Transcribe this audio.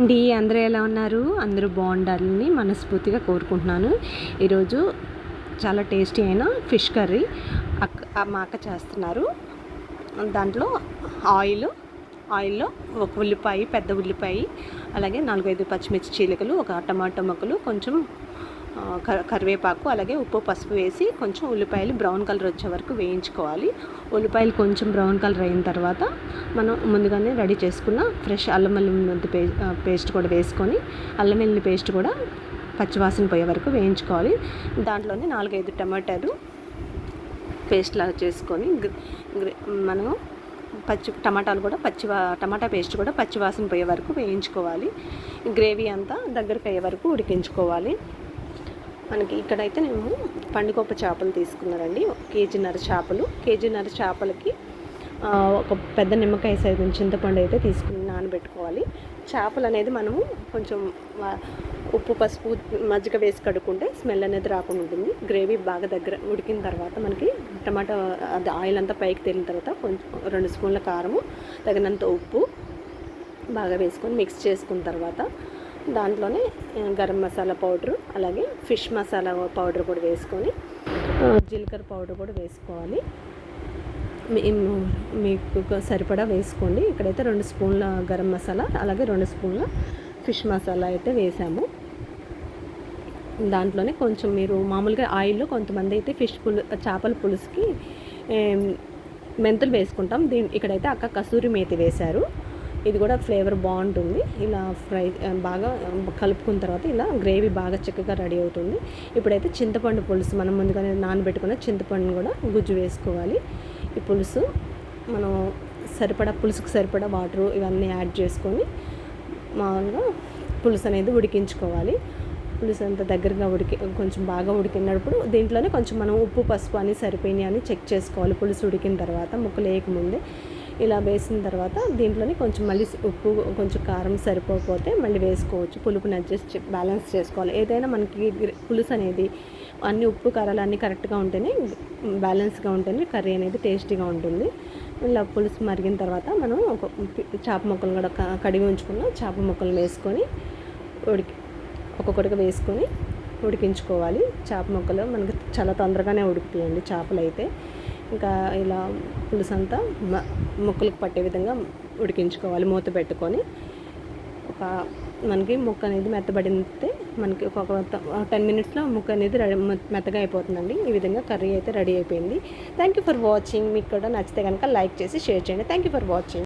అండి అందరూ ఎలా ఉన్నారు? అందరూ బాగుండాలని మనస్ఫూర్తిగా కోరుకుంటున్నాను. ఈరోజు చాలా టేస్టీ అయిన ఫిష్ కర్రీ అక్క మా అక్క చేస్తున్నారు. దాంట్లో ఆయిల్ ఆయిల్లో ఒక ఉల్లిపాయ పెద్ద ఉల్లిపాయ అలాగే నాలుగైదు పచ్చిమిర్చి చీలికలు ఒక టమాటో మొక్కలు కొంచెం కరివేపాకు అలాగే ఉప్పు పసుపు వేసి కొంచెం ఉల్లిపాయలు బ్రౌన్ కలర్ వచ్చే వరకు వేయించుకోవాలి. ఉల్లిపాయలు కొంచెం బ్రౌన్ కలర్ అయిన తర్వాత మనం ముందుగానే రెడీ చేసుకున్న ఫ్రెష్ అల్లం వెల్లుల్లి పే పేస్ట్ కూడా వేసుకొని అల్లం వెల్లుల్లి పేస్ట్ కూడా పచ్చివాసన పోయే వరకు వేయించుకోవాలి. దాంట్లోనే నాలుగైదు టమాటాలు పేస్ట్ లాగా చేసుకొని మనం పచ్చి టమాటాలు కూడా పచ్చివా టమాటా పేస్ట్ కూడా పచ్చివాసన పోయే వరకు వేయించుకోవాలి. గ్రేవీ అంతా దగ్గరికి అయ్యే వరకు ఉడికించుకోవాలి. మనకి ఇక్కడైతే నేను పండుగొప్ప చేపలు తీసుకున్నానండి. కేజీన్నర చేపలు. కేజీన్నర చేపలకి ఒక పెద్ద నిమ్మకాయ సైజు చింతపండు అయితే తీసుకుని నానబెట్టుకోవాలి. చేపలు అనేది మనము కొంచెం ఉప్పు పసుపు మజ్జిగ వేసి కడుక్కుంటే స్మెల్ అనేది రాకుండా ఉంటుంది. గ్రేవీ బాగా దగ్గర ఉడికిన తర్వాత మనకి టమాటా అది ఆయిల్ అంతా పైకి తేలిన తర్వాత కొంచెం రెండు స్పూన్ల కారము తగినంత ఉప్పు బాగా వేసుకొని మిక్స్ చేసుకున్న తర్వాత దాంట్లోనే గరం మసాలా పౌడరు అలాగే ఫిష్ మసాలా పౌడర్ కూడా వేసుకొని జీలకర్ర పౌడర్ కూడా వేసుకోవాలి. మీకు సరిపడా వేసుకోండి. ఇక్కడైతే రెండు స్పూన్ల గరం మసాలా అలాగే రెండు స్పూన్ల ఫిష్ మసాలా అయితే వేసాము. దాంట్లోనే కొంచెం మీరు మామూలుగా ఆయిల్లో కొంతమంది అయితే ఫిష్ పులు చేపల పులుసుకి మెంతులు వేసుకుంటాం. దీని ఇక్కడైతే అక్క కసూరి మేతి వేశారు. ఇది కూడా ఫ్లేవర్ బాగుంటుంది. ఇలా ఫ్రై బాగా కలుపుకున్న తర్వాత ఇలా గ్రేవీ బాగా చక్కగా రెడీ అవుతుంది. ఇప్పుడైతే చింతపండు పులుసు మనం ముందుగానే నానబెట్టుకున్న చింతపండుని కూడా గుజ్జు వేసుకోవాలి. ఈ పులుసు మనం సరిపడా పులుసుకు సరిపడా వాటర్ ఇవన్నీ యాడ్ చేసుకొని మామూలుగా పులుసు అనేది ఉడికించుకోవాలి. పులుసు అంత దగ్గరగా ఉడికి కొంచెం బాగా ఉడికినప్పుడు దీంట్లోనే కొంచెం మనం ఉప్పు పసుపు అని సరిపోయినాయి అని చెక్ చేసుకోవాలి. పులుసు ఉడికిన తర్వాత ముక్కలు వేయకముందే ఇలా వేసిన తర్వాత దీంట్లోనే కొంచెం మళ్ళీ ఉప్పు కొంచెం కారం సరిపోకపోతే మళ్ళీ వేసుకోవచ్చు. పులుపుని అడ్జస్ట్ బ్యాలెన్స్ చేసుకోవాలి. ఏదైనా మనకి పులుసు అనేది అన్ని ఉప్పు కారాలు అన్నీ కరెక్ట్గా ఉంటేనే బ్యాలెన్స్గా ఉంటేనే కర్రీ అనేది టేస్టీగా ఉంటుంది. ఇలా పులుసు మరిగిన తర్వాత మనం ఒక చేప ముక్కలు కూడా కడిగి ఉంచుకున్న చేప ముక్కలు వేసుకొని ఉడికి ఒక్కొక్కటిగా వేసుకొని ఉడికించుకోవాలి. చేప ముక్కలు మనకి చాలా తొందరగానే ఉడుకుతాయండి చేపలు అయితే. ఇంకా ఇలా పులుసు అంతా ముక్కలకు పట్టే విధంగా ఉడికించుకోవాలి మూత పెట్టుకొని. ఒక మనకి ముక్క అనేది మెత్తబడితే మనకి ఒక టెన్ మినిట్స్లో ముక్క అనేది రెడీ మెత్తగా అయిపోతుందండి. ఈ విధంగా కర్రీ అయితే రెడీ అయిపోయింది. Thank you for watching. మీకు కూడా నచ్చితే కనుక లైక్ చేసి షేర్ చేయండి. Thank you for watching.